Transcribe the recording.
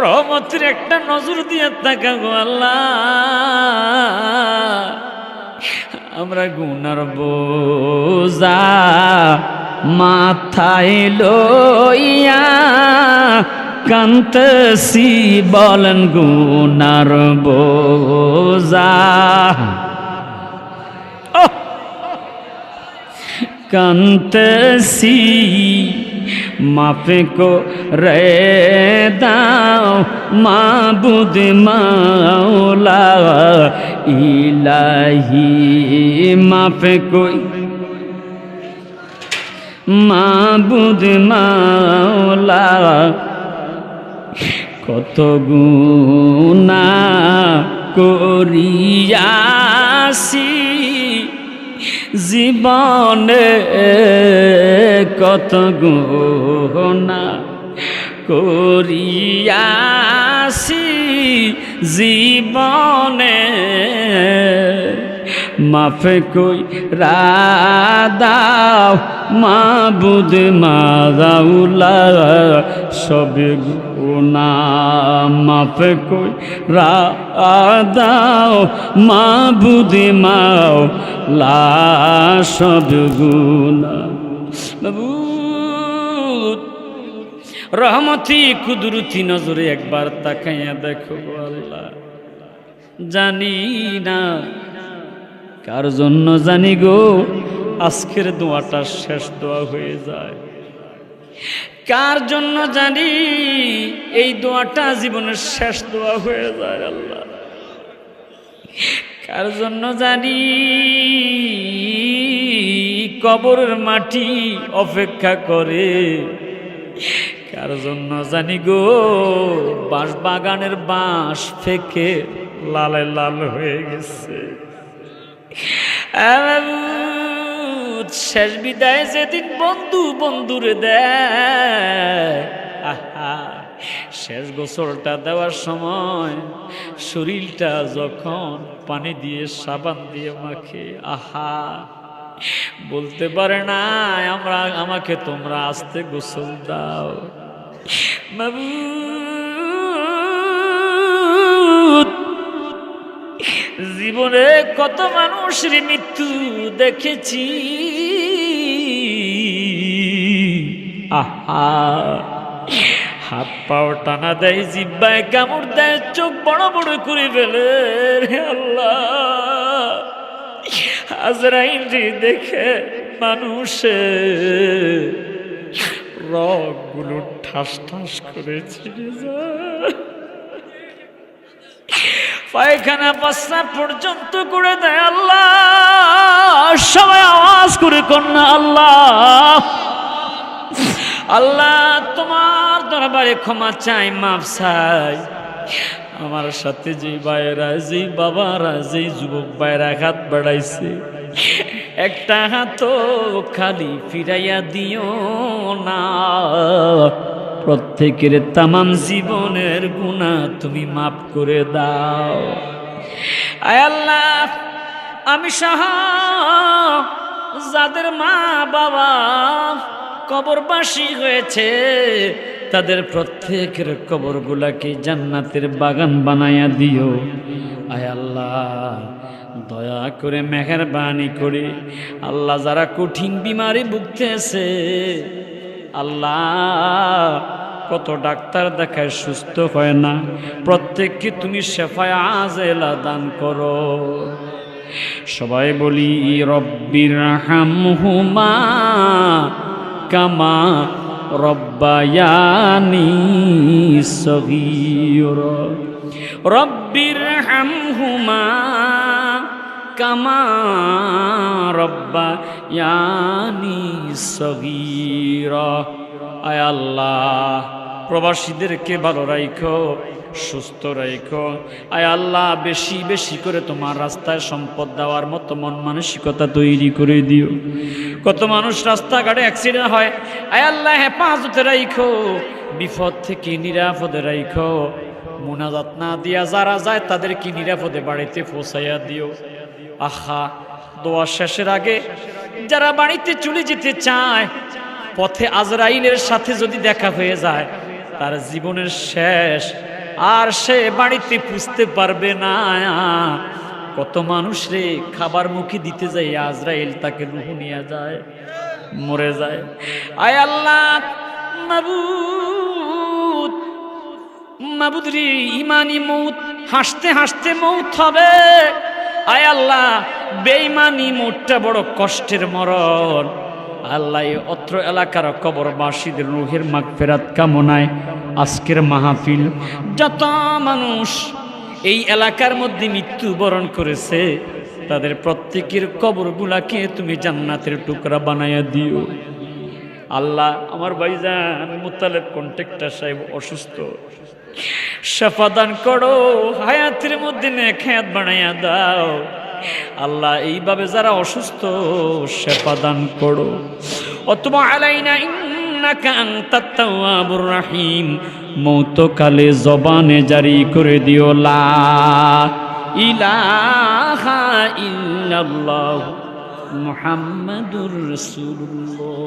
রহমতের একটা নজর দিয়ে তাকাবো আল্লাহ। আমরা গুনার বোঝা মাথায় লইয়া কান্তসি বলেন গুনার বোঝা। কান্তসি মাফে কো রে দাও, মাবুদ মাওলা, ইলাহি মাফে কই। মাবুদ মাওলা, কত গুণা করিয়াছি। জীবনে কত গুণা করিয়াছি জীবনে। মাফে কই রাদাও মাবুদ মাদাউলা সবে গুনা মাফে কই রাদাও মাবুদ মাও লা রহমতি কুদরতি নজরে একবার তাকাইয়া দেখো আল্লাহ। জানি না কার জন্য জানি গো, আজকের দোয়াটা শেষ দোয়া হয়ে যায়। কার জন্য জানি এই দোয়াটা জীবনের শেষ দোয়া হয়ে যায় আল্লাহ। কার জন্য জানি কবরের মাটি অপেক্ষা করে। কার জন্য জানি গো বাঁশ বাগানের বাঁশ ফেকে লালে লাল হয়ে গেছে। শেষ বিদায় যেদিন বন্ধু বন্ধুরে দেয়। আহা, শেষ গোসলটা দেওয়ার সময় শরীরটা যখন পানি দিয়ে, সাবান দিয়ে মাখে, আহা, বলতে পারে না, আমরা, আমাকে তোমরা আসতে গোসল দাও। মাবুদ জীবনে কত মানুষের মৃত্যু দেখেছি। আহা, হাত পাও টানা দেয়, জিব্বায় কামড় দেয়, চোখ বড় বড় করে ফেলে আল্লাহ। দেখে মানুষে রগগুলো ঠাস ঠাস করে ছিঁড়ে যায় পায়খানা পাশা পর্যন্ত করে দেয় আল্লাহ। সবাই আওয়াজ করে কন্যা আল্লাহ। আল্লাহ, তোমার দরবারে ক্ষমা চাই মাপ চাই। আমার সাথে যে ভাইয়েরা, যে বাবারা, যে যুবক ভাইয়েরা হাত বাড়াইছে, একটা হাত খালি ফিরাইয়া দিও না। প্রত্যেকের তামাম জীবনের গুণা তুমি মাফ করে দাও। আল্লাহ, আমি সহ যাদের মা বাবা কবরবাসী হয়েছে, তাদের প্রত্যেকের কবরগুলাকে জান্নাতের বাগান বানাইয়া দিও। আয় আল্লাহ, দয়া করে মেহরবানি করে আল্লাহ যারা কঠিন বিমারি ভুগতেছে আল্লাহ, কত ডাক্তার দেখায় সুস্থ হয় না। প্রত্যেককে তুমি শেফায় আজেলা দান করো। সবাই বলি রব্বির হাম হুমা কামা রব্বায়ানি সগীর। রব্বির হামহুমা কামা রব্বায়ানি সগীর। আয় আল্লাহ, প্রবাসীদেরকে ভালো রাইখো, সুস্থ রাইখো। আয় আল্লাহ, বেশি বেশি করে তোমার রাস্তায় সম্পদ দেওয়ার মতো মন মানসিকতা তৈরি করে দিও। কত মানুষ রাস্তাঘাটে অ্যাক্সিডেন্ট হয়, আয় আল্লাহ, হেফাজতে রাইখো। বিপদ থেকে নিরাপদে রাইখো। মোনাজাত না দিয়া যারা যায় তাদেরকে নিরাপদে বাড়িতে পৌঁছাইয়া দিও। আহা, দোয়া শেষের আগে যারা বাড়িতে চলে যেতে চায়, পথে আজরাইলের সাথে যদি দেখা হয়ে যায়, তার জীবনের শেষ আর সে বাড়িতে পুষতে পারবে না। কত মানুষ রে খাবার মুখে দিতে যায়, আজরাইল তাকে রুহু নিয়ে যায়, মরে যায়। আয় আল্লাহ, মাবুদ মাবুদ রে, ইমানি মৌত, হাসতে হাসতে মৌত হবে। আয় আল্লাহ বেইমানি মোটটা বড় কষ্টের মরণ। আল্লাহ অত্র এলাকার কবরবাসীদের রুহের মাগফেরাত কামনায় আজকের মাহফিল। যত মানুষ এই এলাকার মধ্যে মৃত্যুবরণ করেছে, তাদের প্রত্যেকের কবরগুলাকে তুমি জান্নাতের টুকরা বানাইয়া দিও। আল্লাহ, আমার ভাইজান মুতালেব কন্ট্রাক্টর সাহেব অসুস্থ। শেফা দান করো, হায়াতের মধ্যে নেখায়াত বানাইয়া দাও। আল্লাহ এইভাবে যারা অসুস্থ শেফা দান করো। অথবা আলাইনা রাহিম। মৌতকালে জবানে জারি করে দিও, লা ইলাহা ইল্লাল্লাহ মুহাম্মাদুর রাসূলুল্লাহ।